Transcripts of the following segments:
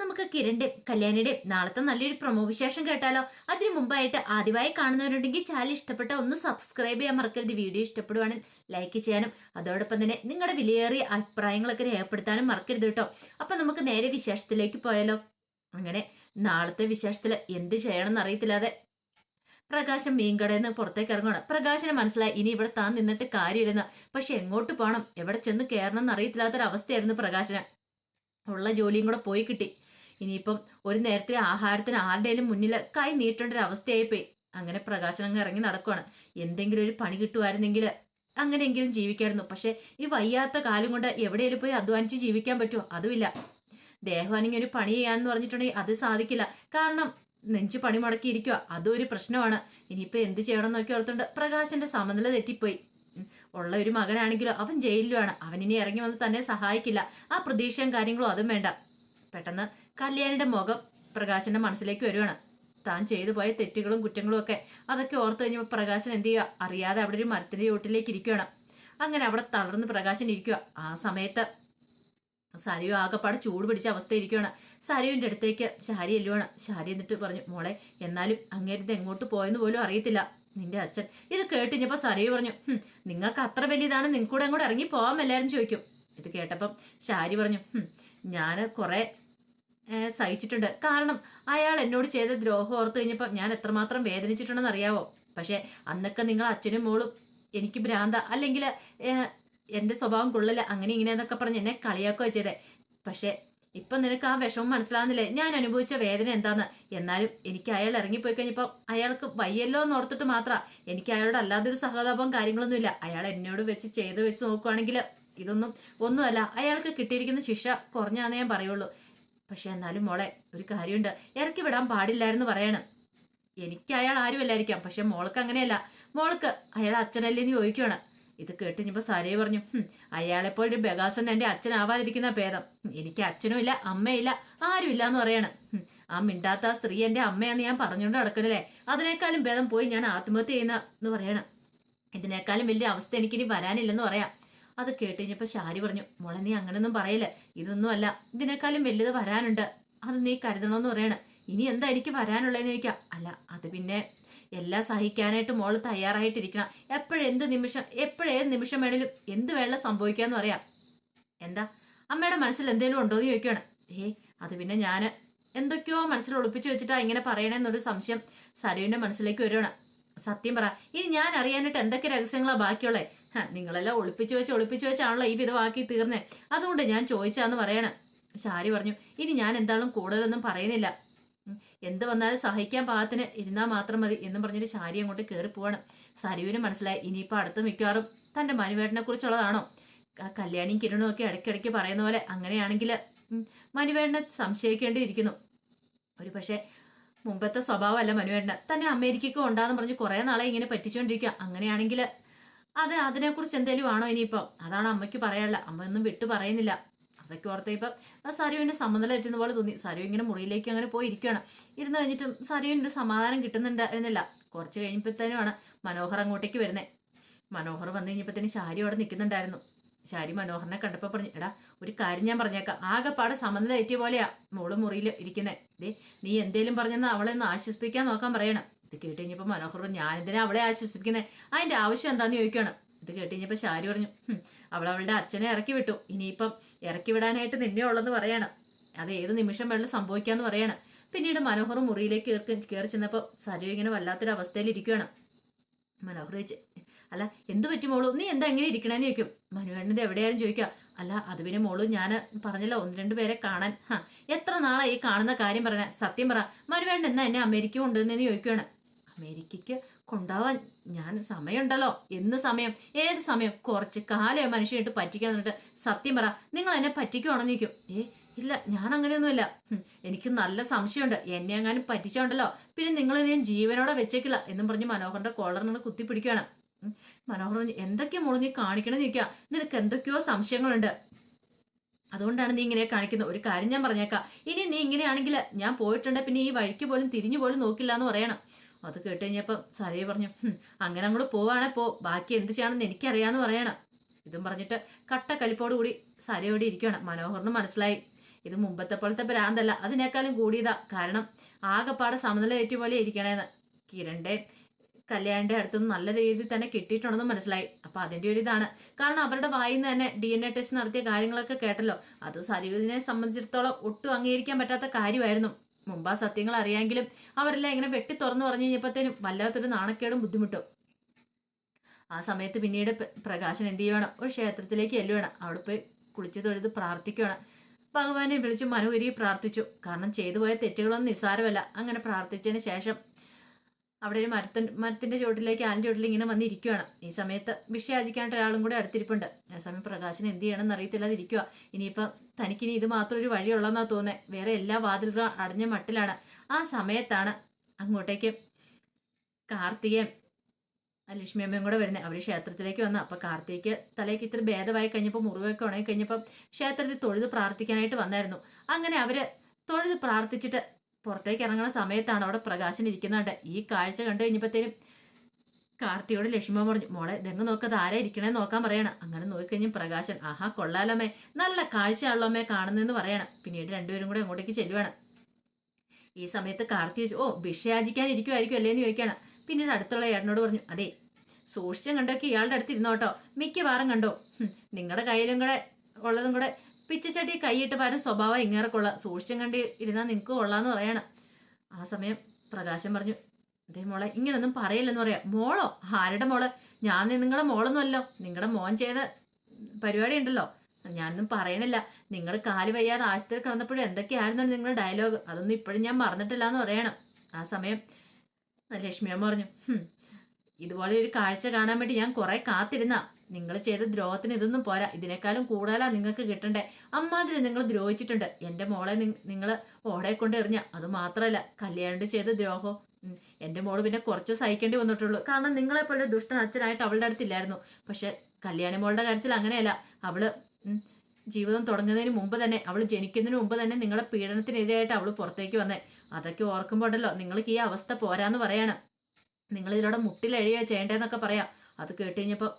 നമുക്ക് കിരണിന്റെ കല്യാണിയുടെ നാളത്തെ നല്ലൊരു പ്രൊമോ വിശേഷം കേട്ടാലോ? അതിനു മുമ്പായിട്ട് ആദ്യമായി കാണുന്നവരുണ്ടെങ്കിൽ ചാനൽ ഇഷ്ടപ്പെട്ട ഒന്ന് സബ്സ്ക്രൈബ് ചെയ്യാൻ മറക്കരുത്. വീഡിയോ ഇഷ്ടപ്പെടുവാണെങ്കിൽ ലൈക്ക് ചെയ്യാനും അതോടൊപ്പം തന്നെ നിങ്ങളുടെ വിലയേറിയ അഭിപ്രായങ്ങളൊക്കെ രേഖപ്പെടുത്താനും മറക്കരുത് കേട്ടോ. അപ്പൊ നമുക്ക് നേരെ വിശേഷത്തിലേക്ക് പോയാലോ? അങ്ങനെ നാളത്തെ വിശേഷത്തിൽ എന്ത് ചെയ്യണമെന്ന് അറിയത്തില്ലാതെ പ്രകാശം മീൻകടയിൽ നിന്ന് പുറത്തേക്ക് ഇറങ്ങണം പ്രകാശന് മനസ്സിലായി ഇനി ഇവിടെ താൻ നിന്നിട്ട് കാര്യമില്ലെന്ന്. പക്ഷെ എങ്ങോട്ട് പോകണം എവിടെ ചെന്ന് കയറണം എന്നറിയത്തില്ലാത്തൊരവസ്ഥയായിരുന്നു പ്രകാശന്. ഉള്ള ജോലിയും കൂടെ പോയി കിട്ടി. ഇനിയിപ്പം ഒരു നേരത്തെ ആഹാരത്തിന് ആരുടെയും മുന്നിൽ കൈ നീട്ടേണ്ട ഒരു അവസ്ഥയായി പോയി അങ്ങനെ പ്രകാശനം ഇറങ്ങി നടക്കുവാണ്. എന്തെങ്കിലും ഒരു പണി കിട്ടുമായിരുന്നെങ്കിൽ അങ്ങനെയെങ്കിലും ജീവിക്കായിരുന്നു. പക്ഷെ ഈ വയ്യാത്ത കാലം കൊണ്ട് എവിടെയെങ്കിലും പോയി അധ്വാനിച്ച് ജീവിക്കാൻ പറ്റുമോ? അതുമില്ല. ദേഹമാണെങ്കിൽ ഒരു പണി ചെയ്യാന്ന് പറഞ്ഞിട്ടുണ്ടെങ്കിൽ അത് സാധിക്കില്ല. കാരണം നെഞ്ചു പണി മുടക്കിയിരിക്കുക അതും ഒരു പ്രശ്നമാണ്. ഇനിയിപ്പോ എന്ത് ചെയ്യണം എന്നൊക്കെ ഓർത്തുണ്ട് പ്രകാശന്റെ സമനില തെറ്റിപ്പോയി. ഉള്ള ഒരു മകനാണെങ്കിലോ അവൻ ജയിലിലുമാണ് അവൻ ഇനി ഇറങ്ങി വന്ന് തന്നെ സഹായിക്കില്ല. ആ പ്രതീക്ഷയും കാര്യങ്ങളും അതും വേണ്ട. പെട്ടെന്ന് കല്യാണിന്റെ മുഖം പ്രകാശന്റെ മനസ്സിലേക്ക് വരുവാണ്. താൻ ചെയ്തു പോയ തെറ്റുകളും കുറ്റങ്ങളും ഒക്കെ അതൊക്കെ ഓർത്തു കഴിഞ്ഞപ്പോൾ പ്രകാശൻ എന്ത് ചെയ്യുക അറിയാതെ അവിടെ ഒരു മരത്തിന്റെ ചോട്ടിലേക്ക് ഇരിക്കുകയാണ് അങ്ങനെ അവിടെ തളർന്ന് പ്രകാശൻ ഇരിക്കുക ആ സമയത്ത് സരിയു ആകെപ്പാടെ ചൂട് പിടിച്ച അവസ്ഥ ഇരിക്കുകയാണ് സരിയുടെ അടുത്തേക്ക് ശാരി എല്ലുവാണ് ശാരി എന്നിട്ട് പറഞ്ഞു മോളെ എന്നാലും അങ്ങേരുത് എങ്ങോട്ട് പോയെന്ന് പോലും അറിയത്തില്ല. നിന്റെ അച്ഛൻ ഇത് കേട്ടിഞ്ഞപ്പോ സരയു പറഞ്ഞു "ഹും, നിങ്ങൾക്ക് അത്ര വലിയതാണ്. നിങ്ങൾക്കൂടെ അങ്ങോട്ട് ഇറങ്ങി എല്ലാവരും ചോദിക്കും ഇത് കേട്ടപ്പം ശാരി പറഞ്ഞു ഞാൻ കുറെ സഹിച്ചിട്ടുണ്ട്. കാരണം അയാൾ എന്നോട് ചെയ്ത ദ്രോഹം ഓർത്ത് കഴിഞ്ഞപ്പോൾ ഞാൻ എത്രമാത്രം വേദനിച്ചിട്ടുണ്ടെന്ന് അറിയാവോ പക്ഷെ അന്നൊക്കെ നിങ്ങൾ അച്ഛനും മോളും എനിക്ക് ഭ്രാന്ത അല്ലെങ്കിൽ എന്റെ സ്വഭാവം കൊള്ളില്ല അങ്ങനെ ഇങ്ങനെ എന്നൊക്കെ പറഞ്ഞ് എന്നെ കളിയാക്കുക ചെയ്തേ. പക്ഷെ ഇപ്പം നിനക്ക് ആ വിഷമം മനസ്സിലാവുന്നില്ലേ? ഞാൻ അനുഭവിച്ച വേദന എന്താന്ന്? എന്നാലും എനിക്ക് അയാൾ ഇറങ്ങിപ്പോയി കഴിഞ്ഞപ്പോൾ അയാൾക്ക് വയ്യല്ലോ എന്ന് ഓർത്തിട്ട് മാത്രം. എനിക്ക് അയാളോട് അല്ലാതൊരു സഹതാപം കാര്യങ്ങളൊന്നുമില്ല. അയാൾ എന്നോട് വെച്ച് ചെയ്ത് വെച്ച് നോക്കുവാണെങ്കിൽ ഇതൊന്നും ഒന്നുമല്ല. അയാൾക്ക് കിട്ടിയിരിക്കുന്ന ശിക്ഷ കുറഞ്ഞാന്നേ ഞാൻ പറയുള്ളൂ. പക്ഷെ എന്നാലും മോളെ ഒരു കാര്യമുണ്ട്. ഇറക്കി വിടാൻ പാടില്ലായിരുന്നു പറയണം. എനിക്ക് അയാൾ ആരുമല്ലായിരിക്കാം. പക്ഷെ മോൾക്ക് അങ്ങനെയല്ല. മോൾക്ക് അയാൾ അച്ഛനല്ലേന്ന് ചോദിക്കുവാണ്. ഇത് കേട്ട് കേട്ടിഞ്ഞപ്പോ സാരേ പറഞ്ഞു അയാളെപ്പോഴും ബഗാസൻ എന്റെ അച്ഛനാവാതിരിക്കുന്ന ഭേദം. എനിക്ക് അച്ഛനും ഇല്ല അമ്മയില്ല ആരുമില്ല എന്ന് പറയാണ്. ആ മിണ്ടാത്ത ആ സ്ത്രീ എന്റെ അമ്മയാന്ന് ഞാൻ പറഞ്ഞുകൊണ്ട് നടക്കണല്ലേ? അതിനേക്കാളും ഭേദം പോയി ഞാൻ ആത്മഹത്യ ചെയ്യുന്ന എന്ന് പറയണം. ഇതിനേക്കാളും വലിയ അവസ്ഥ എനിക്കിനി വരാനില്ലെന്ന് പറയാം. അത് കേട്ടുകഴിഞ്ഞപ്പോ ശാരി പറഞ്ഞു മോളെ നീ അങ്ങനൊന്നും പറയില്ല? ഇതൊന്നും അല്ല. ഇതിനേക്കാളും വലുത് വരാനുണ്ട്. അത് നീ കരുതണമെന്ന് പറയണം. ഇനി എന്താ എനിക്ക് വരാനുള്ളതെന്ന് ചോദിക്കാം. അല്ല അത് പിന്നെ എല്ലാം സഹിക്കാനായിട്ട് മോൾ തയ്യാറായിട്ടിരിക്കണം. എപ്പോഴെന്ത് നിമിഷം എപ്പോഴേത് നിമിഷം വേണേലും എന്ത് വേണം സംഭവിക്കാന്ന് പറയാം. എന്താ? അമ്മയുടെ മനസ്സിൽ എന്തെങ്കിലും ഉണ്ടോ എന്ന് ചോദിക്കുകയാണ് ഏ അത് പിന്നെ ഞാൻ എന്തൊക്കെയോ മനസ്സിൽ ഒളിപ്പിച്ചു വെച്ചിട്ടാ ഇങ്ങനെ പറയണേന്നൊരു സംശയം സരുവിന്റെ മനസ്സിലേക്ക് വരുവാണ്. സത്യം പറ. ഇനി ഞാൻ അറിയാനായിട്ട് എന്തൊക്കെ രഹസ്യങ്ങളാ ബാക്കിയുള്ളേ? നിങ്ങളെല്ലാം ഒളിപ്പിച്ചു വെച്ച് ഒളിപ്പിച്ചു വെച്ചാണല്ലോ ഈ വിധമാക്കി തീർന്നെ. അതുകൊണ്ട് ഞാൻ ചോദിച്ചാന്ന് പറയണം. ശാരി പറഞ്ഞു ഇനി ഞാൻ എന്താളും കൂടുതലൊന്നും പറയുന്നില്ല. എന്ത് വന്നാലും സഹിക്കാൻ പാകത്തിന് ഇരുന്നാൽ മാത്രം മതി എന്നും പറഞ്ഞിട്ട് ശാരി അങ്ങോട്ട് കയറി പോവാണ്. സരുവിന് മനസ്സിലായി ഇനിയിപ്പോൾ അടുത്ത് മിക്കവാറും തന്റെ മനുവേട്ടനെ കുറിച്ചുള്ളതാണോ കല്യാണിയും കിരണും ഒക്കെ ഇടയ്ക്കിടയ്ക്ക് പറയുന്ന പോലെ അങ്ങനെയാണെങ്കിൽ മനുവേട്ടനെ സംശയിക്കേണ്ടിയിരിക്കുന്നു. ഒരു പക്ഷേ മുമ്പത്തെ സ്വഭാവമല്ല മനുവേട്ടന്. തന്നെ അമേരിക്കയ്ക്ക് ഉണ്ടാന്ന് പറഞ്ഞ് കുറെ നാളെ ഇങ്ങനെ പറ്റിച്ചുകൊണ്ടിരിക്കുക അങ്ങനെയാണെങ്കിൽ അത് അതിനെക്കുറിച്ച് എന്തെങ്കിലും ആണോ ഇനിയിപ്പം? അതാണ് അമ്മയ്ക്ക് പറയാനുള്ള. അമ്മ ഒന്നും വിട്ടു പറയുന്നില്ല. അതൊക്കെ ഓർത്ത് ഇപ്പം സരുവിന്റെ സമ്മതം എത്തുന്ന പോലെ തോന്നി. സരു ഇങ്ങനെ മുറിയിലേക്ക് അങ്ങനെ പോയി ഇരിക്കുകയാണ് ഇരുന്ന് കഴിഞ്ഞിട്ടും സരുവിന്റെ സമാധാനം കിട്ടുന്നുണ്ട് എന്നില്ല. കുറച്ച് കഴിഞ്ഞപ്പോഴത്തേനുമാണ് മനോഹർ അങ്ങോട്ടേക്ക് വരുന്നത് മനോഹർ വന്നു കഴിഞ്ഞപ്പോഴത്തേന് ശാരി അവിടെ നിൽക്കുന്നുണ്ടായിരുന്നു. ശാരി മനോഹരനെ കണ്ടപ്പോൾ പറഞ്ഞു എടാ ഒരു കാര്യം ഞാൻ പറഞ്ഞേക്കാം. ആകെപ്പാടെ സമനില തെറ്റിയ പോലെയാ മോൾ മുറിയിൽ ഇരിക്കുന്നേ. ദേ നീ എന്തേലും പറഞ്ഞെന്ന് അവളെ ഒന്ന് ആശ്വസിപ്പിക്കാൻ നോക്കാൻ പറയണം. ഇത് കേട്ട് കഴിഞ്ഞപ്പോൾ മനോഹർ ഞാനെന്തിനാ അവളെ ആശ്വസിപ്പിക്കുന്നത് അതിന്റെ ആവശ്യം എന്താണെന്ന് ചോദിക്കണം. ഇത് കേട്ട് കഴിഞ്ഞപ്പോൾ ശാരി പറഞ്ഞു "ഹും, അവൾ അവളുടെ അച്ഛനെ ഇറക്കി വിട്ടു. ഇനിയിപ്പം ഇറക്കി വിടാനായിട്ട് നിന്നെ ഉള്ളെന്ന് പറയണം. അത് ഏത് നിമിഷം വെള്ളം സംഭവിക്കാന്ന് പറയണം. പിന്നീട് മനോഹർ മുറിയിലേക്ക് കയറി ചെന്നപ്പോൾ സരു ഇങ്ങനെ വല്ലാത്തൊരു അവസ്ഥയിൽ ഇരിക്കുകയാണ് മനോഹർ ചോദിച്ചു അല്ല എന്ത് പറ്റി മോളൂ? നീ എന്താ എങ്ങനെ ഇരിക്കണേന്ന് ചോദിക്കും. മനുവേണ്ണത് എവിടെയാലും ചോദിക്കുക. അല്ല അത് പിന്നെ മോളൂ ഞാൻ പറഞ്ഞല്ലോ ഒന്ന് രണ്ട് പേരെ കാണാൻ. ഹാ എത്ര നാളായി ഈ കാണുന്ന കാര്യം പറയണേ? സത്യം പറ. മനുവേണ്ട എന്നാ എന്നെ അമേരിക്ക കൊണ്ടുവന്നെന്ന് ചോദിക്കുകയാണ് അമേരിക്കയ്ക്ക് കൊണ്ടാവാൻ ഞാൻ സമയമുണ്ടല്ലോ. എന്ന് സമയം? ഏത് സമയം? കുറച്ച് കാലം മനുഷ്യനായിട്ട് പറ്റിക്കാൻ എന്നിട്ട് സത്യം പറ. നിങ്ങൾ എന്നെ പറ്റിക്കുവാണെന്ന് ചോദിക്കും. ഏ ഇല്ല ഞാൻ അങ്ങനെയൊന്നുമില്ല. എനിക്ക് നല്ല സംശയമുണ്ട്. എന്നെ എങ്ങാനും പറ്റിച്ചോണ്ടല്ലോ. പിന്നെ നിങ്ങൾ ഞാൻ ജീവനോടെ വെച്ചേക്കില്ല എന്നും പറഞ്ഞ് മനോഹറിന്റെ നിങ്ങൾ കുത്തിപ്പിടിക്കുകയാണ് മനോഹർ പറഞ്ഞു, എന്തൊക്കെ മോൾ നീ കാണിക്കണമെന്ന് ചോദിക്കുക നിനക്ക് എന്തൊക്കെയോ സംശയങ്ങളുണ്ട്. അതുകൊണ്ടാണ് നീ ഇങ്ങനെ കാണിക്കുന്നത്. ഒരു കാര്യം ഞാൻ പറഞ്ഞേക്കാം. ഇനി നീ ഇങ്ങനെയാണെങ്കിൽ ഞാൻ പോയിട്ടുണ്ട്. പിന്നെ ഈ വഴിക്ക് പോലും തിരിഞ്ഞു പോലും നോക്കില്ല എന്ന് പറയണം. അത് കേട്ട് കഴിഞ്ഞപ്പം സരയെ പറഞ്ഞു അങ്ങനെ അങ്ങോട്ട് പോവാണെ പോ. ബാക്കി എന്ത് ചെയ്യണമെന്ന് എനിക്കറിയാന്ന് പറയണം. ഇതും പറഞ്ഞിട്ട് കട്ട കലിപ്പോട് കൂടി സരയോടെ ഇരിക്കുകയാണ്. മനോഹറിന് മനസ്സിലായി. ഇത് മുമ്പത്തെ പോലത്തെ ഭ്രാന്തല്ല. അതിനേക്കാളും കൂടിയതാ. കാരണം ആകെപ്പാടെ സമനില ഏറ്റുപോലെ പോലെ ഇരിക്കണേന്ന്. കിരണിന്റെ കല്യാണിന്റെ അടുത്തുനിന്ന് നല്ല രീതിയിൽ തന്നെ കിട്ടിയിട്ടുണ്ടെന്ന് മനസ്സിലായി. അപ്പൊ അതിന്റെ ഒരു ഇതാണ്. കാരണം അവരുടെ വായിൽ നിന്ന് തന്നെ ഡി എൻ എ ടെസ്റ്റ് നടത്തിയ കാര്യങ്ങളൊക്കെ കേട്ടല്ലോ. അത് സരീവിനെ സംബന്ധിച്ചിടത്തോളം ഒട്ടും അംഗീകരിക്കാൻ പറ്റാത്ത കാര്യമായിരുന്നു. മുമ്പ് ആ സത്യങ്ങൾ അറിയാമെങ്കിലും അവരെല്ലാം ഇങ്ങനെ വെട്ടി തുറന്നു പറഞ്ഞു കഴിഞ്ഞപ്പോഴത്തേനും വല്ലാത്തൊരു നാണക്കേടും ബുദ്ധിമുട്ടും. ആ സമയത്ത് പിന്നീട് പ്രകാശൻ എന്ത് ചെയ്യുവാണ്? ഒരു ക്ഷേത്രത്തിലേക്ക് ചെല്ലുവാണ്. അവിടെ പോയി കുളിച്ചു തൊഴുത് പ്രാർത്ഥിക്കുകയാണ് ഭഗവാനെ വിളിച്ചു മനോഹരി പ്രാർത്ഥിച്ചു. കാരണം ചെയ്തു പോയ തെറ്റുകളൊന്നും നിസ്സാരമല്ല. അങ്ങനെ പ്രാർത്ഥിച്ചതിന് ശേഷം അവിടെ ഒരു മരത്തി മരത്തിന്റെ ചുവട്ടിലേക്ക് ആന്റെ ചുവട്ടിൽ ഇങ്ങനെ വന്നിരിക്കുകയാണ് ഈ സമയത്ത് വിഷയാചിക്കാനായിട്ട് ഒരാളും കൂടെ അടുത്തിരിപ്പുണ്ട്. ആ സമയം പ്രകാശിന് എന്ത് ചെയ്യണമെന്ന് അറിയത്തില്ലാതെ ഇരിക്കുക ഇനിയിപ്പം തനിക്കിനി ഇത് മാത്രം ഒരു വഴിയുള്ളതെന്നാ തോന്നേ. വേറെ എല്ലാ വാതിലുകളും അടഞ്ഞ മട്ടിലാണ്. ആ സമയത്താണ് അങ്ങോട്ടേക്ക് കാർത്തികയും ലക്ഷ്മി അമ്മയും കൂടെ വരുന്നത് അവർ ക്ഷേത്രത്തിലേക്ക് വന്ന. അപ്പൊ കാർത്തിക് തലേക്ക് ഇത്തിരി ഭേദമായി കഴിഞ്ഞപ്പോൾ മുറിവൊക്കെ ഉണങ്ങി കഴിഞ്ഞപ്പം ക്ഷേത്രത്തിൽ തൊഴുത് പ്രാർത്ഥിക്കാനായിട്ട് വന്നായിരുന്നു. അങ്ങനെ അവർ തൊഴുത് പ്രാർത്ഥിച്ചിട്ട് പുറത്തേക്ക് ഇറങ്ങുന്ന സമയത്താണ് അവിടെ പ്രകാശൻ ഇരിക്കുന്നുണ്ട് ഈ കാഴ്ച കണ്ടു കഴിഞ്ഞപ്പോഴത്തേനും കാർത്തിയോട് ലക്ഷ്മി പറഞ്ഞു മോളെ ഇതെങ്ങ് നോക്കത് ആരാ ഇരിക്കണേ നോക്കാൻ പറയണം. അങ്ങനെ നോക്കിക്കഴിഞ്ഞും പ്രകാശൻ ആഹാ കൊള്ളാലമ്മേ നല്ല കാഴ്ചയാണല്ലോമേ കാണുന്നതെന്ന് പറയണം. പിന്നീട് രണ്ടുപേരും കൂടെ അങ്ങോട്ടേക്ക് ചെല്ലുവാണ്. ഈ സമയത്ത് കാർത്തി ചോദിച്ചു ഓ ഭിക്ഷയാചിക്കാൻ ഇരിക്കുമായിരിക്കും അല്ലേന്ന് ചോദിക്കണം പിന്നീട് അടുത്തുള്ള ഏട്ടനോട് പറഞ്ഞു അതെ സൂക്ഷിച്ചും കണ്ടൊക്കെ ഇയാളുടെ അടുത്ത് ഇരുന്നോട്ടോ മിക്കവാറും കണ്ടോ. നിങ്ങളുടെ കയ്യിലും കൂടെ ഉള്ളതും കൂടെ പിച്ചച്ചട്ടി കൈയിട്ട് പറഞ്ഞ സ്വഭാവം ഇങ്ങേറെ കൊള്ള. സൂക്ഷിച്ചും കണ്ട് ഇരുന്നാൽ നിങ്ങൾക്ക് കൊള്ളാന്ന് പറയണം. ആ സമയം പ്രകാശം പറഞ്ഞു അതേ മോളെ ഇങ്ങനൊന്നും പറയില്ലെന്ന് പറയാം. മോളോ? ആരുടെ മോൾ? ഞാൻ നിങ്ങളുടെ മോളൊന്നുമല്ലോ. നിങ്ങളുടെ മോൻ ചെയ്ത പരിപാടി ഉണ്ടല്ലോ. ഞാനൊന്നും പറയണില്ല. നിങ്ങൾ കാൽ വയ്യാതെ ആശുപത്രി കിടന്നപ്പോഴും എന്തൊക്കെയായിരുന്നു നിങ്ങളുടെ ഡയലോഗ്? അതൊന്നും ഇപ്പോഴും ഞാൻ മറന്നിട്ടില്ല എന്ന് പറയണം. ആ സമയം ലക്ഷ്മി അമ്മ പറഞ്ഞു "ഹും, ഇതുപോലെ ഒരു കാഴ്ച കാണാൻ വേണ്ടി ഞാൻ കുറെ കാത്തിരുന്ന. നിങ്ങൾ ചെയ്ത ദ്രോഹത്തിന് ഇതൊന്നും പോരാ. ഇതിനേക്കാളും കൂടുതലാ നിങ്ങൾക്ക് കിട്ടണ്ടേ. അമ്മാതിരി നിങ്ങൾ ദ്രോഹിച്ചിട്ടുണ്ട്. എന്റെ മോളെ നിങ്ങൾ ഓടെ കൊണ്ട് എറിഞ്ഞ. അത് മാത്രമല്ല കല്യാണം ചെയ്ത ദ്രോഹം. എന്റെ മോൾ പിന്നെ കുറച്ച് സഹിക്കേണ്ടി വന്നിട്ടുള്ളൂ. കാരണം നിങ്ങളെപ്പോഴും ദുഷ്ടൻ അച്ഛനായിട്ട് അവളുടെ അടുത്തില്ലായിരുന്നു. പക്ഷെ കല്യാണി മോളുടെ കാര്യത്തിൽ അങ്ങനെയല്ല. അവൾ ജീവിതം തുടങ്ങുന്നതിന് മുമ്പ് തന്നെ അവൾ ജനിക്കുന്നതിന് മുമ്പ് തന്നെ നിങ്ങളെ പീഡനത്തിനെതിരായിട്ട് അവൾ പുറത്തേക്ക് വന്നേ. അതൊക്കെ ഓർക്കുമ്പോണ്ടല്ലോ നിങ്ങൾക്ക് ഈ അവസ്ഥ പോരാന്ന് പറയാണ്. നിങ്ങൾ ഇതിലൂടെ മുട്ടിലഴിയോ ചെയ്യേണ്ടതെന്നൊക്കെ പറയാം. അത് കേട്ട് കഴിഞ്ഞപ്പോൾ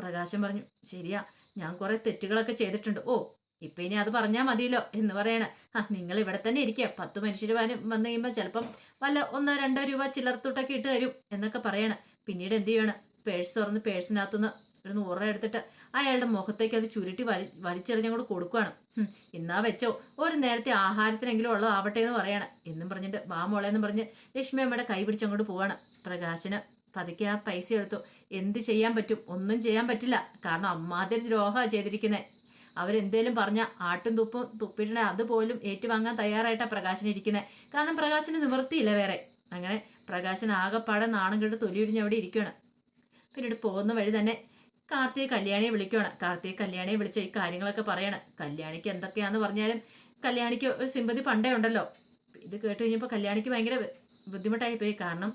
പ്രകാശം പറഞ്ഞു ശരിയാ ഞാൻ കുറെ തെറ്റുകളൊക്കെ ചെയ്തിട്ടുണ്ട്. ഓ ഇപ്പൊ ഇനി അത് പറഞ്ഞാൽ മതിയല്ലോ എന്ന് പറയണ. ആ നിങ്ങൾ ഇവിടെ തന്നെ ഇരിക്കുക. പത്ത് മനുഷ്യർ വന്നു കഴിയുമ്പോൾ ചിലപ്പം വല്ല ഒന്നോ രണ്ടോ രൂപ ചിലർത്തുട്ടൊക്കെ ഇട്ട് തരും എന്നൊക്കെ പറയണ. പിന്നീട് എന്ത് ചെയ്യണം? പേഴ്സ് തുറന്ന് പേഴ്സിനകത്തുനിന്ന് ഒരു നൂറ് എടുത്തിട്ട് അയാളുടെ മുഖത്തേക്ക് അത് ചുരുട്ടി വലി വലിച്ചെറിഞ്ഞങ്ങോട്ട് കൊടുക്കുകയാണ് എന്നാ വെച്ചോ ഒരു നേരത്തെ ആഹാരത്തിനെങ്കിലും ഉള്ളതാവട്ടെ എന്ന് പറയണം. എന്നും പറഞ്ഞിട്ട് വാ എന്ന് പറഞ്ഞ് ലക്ഷ്മി അമ്മയുടെ കൈ പിടിച്ചങ്ങോട്ട് പോവാണ്. പ്രകാശന് പതുക്കെ ആ പൈസ എടുത്തു. എന്ത് ചെയ്യാൻ പറ്റും? ഒന്നും ചെയ്യാൻ പറ്റില്ല. കാരണം അമ്മാതിരി ദ്രോഹമാണ് ചെയ്തിരിക്കുന്നത് അവരെന്തേലും പറഞ്ഞ ആട്ടും തുപ്പും തുപ്പിടണേ. അതുപോലും ഏറ്റുവാങ്ങാൻ തയ്യാറായിട്ടാണ് പ്രകാശൻ ഇരിക്കുന്നത് കാരണം പ്രകാശന് നിവൃത്തിയില്ല വേറെ. അങ്ങനെ പ്രകാശൻ ആകെപ്പാടെ നാണം കെട്ട് തൊലിയുരിഞ്ഞ് അവിടെ ഇരിക്കുകയാണ് പിന്നീട് പോകുന്ന വഴി തന്നെ കാർത്തിക കല്യാണിയെ വിളിക്കുകയാണ് കാർത്തിക കല്യാണിയെ വിളിച്ച ഈ കാര്യങ്ങളൊക്കെ പറയണം. കല്യാണിക്ക് എന്തൊക്കെയാന്ന് പറഞ്ഞാലും കല്യാണിക്ക് ഒരു സിമ്പതി പണ്ടേ ഉണ്ടല്ലോ. ഇത് കേട്ട് കഴിഞ്ഞപ്പോൾ കല്യാണിക്ക് ഭയങ്കര ബുദ്ധിമുട്ടായിപ്പോയി. കാരണം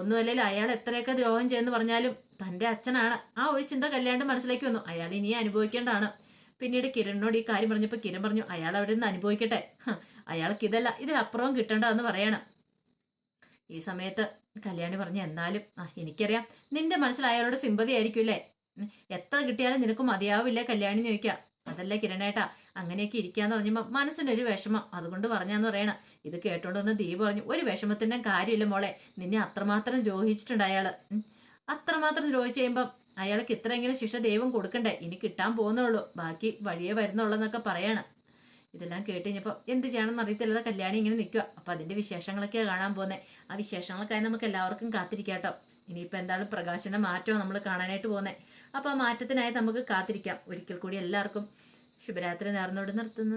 ഒന്നുമല്ലല്ലോ അയാൾ എത്രയൊക്കെ ദ്രോഹം ചെയ്യുന്നു പറഞ്ഞാലും തന്റെ അച്ഛനാണ്. ആ ഒരു ചിന്ത കല്യാണ്ട് മനസ്സിലേക്ക് വന്നു. അയാൾ ഇനി അനുഭവിക്കേണ്ടതാണ്. പിന്നീട് കിരണിനോട് ഈ കാര്യം പറഞ്ഞപ്പോൾ കിരൺ പറഞ്ഞു അയാൾ അവിടെ നിന്ന് അനുഭവിക്കട്ടെ. അയാൾക്ക് ഇതല്ല ഇതിനപ്പുറവും കിട്ടേണ്ടതെന്ന് പറയണം. ഈ സമയത്ത് കല്യാണി പറഞ്ഞു എന്നാലും ആ എനിക്കറിയാം. നിന്റെ മനസ്സിൽ അയാളോട് സിമ്പതി ആയിരിക്കും എത്ര കിട്ടിയാലും നിനക്ക് മതിയാവില്ല കല്യാണി ചോദിക്കുക. ചോദിക്കാം അതല്ല കിരണേട്ടാ അങ്ങനെയൊക്കെ ഇരിക്കാന്ന് പറഞ്ഞപ്പോ മനസ്സിനൊരു വിഷമം. അതുകൊണ്ട് പറഞ്ഞാന്ന് പറയണ. ഇത് കേട്ടോണ്ട് വന്ന് ദീപ് പറഞ്ഞു ഒരു വിഷമത്തിന്റെ കാര്യമില്ല മോളെ. നിന്നെ അത്രമാത്രം ദ്രോഹിച്ചിട്ടുണ്ട് അയാൾ. അത്രമാത്രം ദ്രോഹിച്ച് കഴിയുമ്പം അയാൾക്ക് ഇത്രയെങ്കിലും ശിക്ഷ ദൈവം കൊടുക്കണ്ടേ? ഇനി കിട്ടാൻ പോകുന്നുള്ളൂ. ബാക്കി വഴിയേ വരുന്നുള്ളെന്നൊക്കെ പറയാണ്. ഇതെല്ലാം കേട്ട് കഴിഞ്ഞപ്പോൾ എന്ത് ചെയ്യണമെന്ന് അറിയത്തില്ലാതെ കല്യാണി ഇങ്ങനെ നിൽക്കുക അപ്പം അതിന്റെ വിശേഷങ്ങളൊക്കെയാണ് കാണാൻ പോകുന്നത് ആ വിശേഷങ്ങൾക്കായി നമുക്ക് എല്ലാവർക്കും കാത്തിരിക്കാം കേട്ടോ ഇനിയിപ്പോൾ എന്താണ് പ്രകാശന മാറ്റമോ നമ്മൾ കാണാനായിട്ട് പോകുന്നത് അപ്പോൾ ആ മാറ്റത്തിനായി നമുക്ക് കാത്തിരിക്കാം. ഒരിക്കൽ കൂടി എല്ലാവർക്കും ശുഭരാത്രി നേർന്നോട് നിർത്തുന്നു.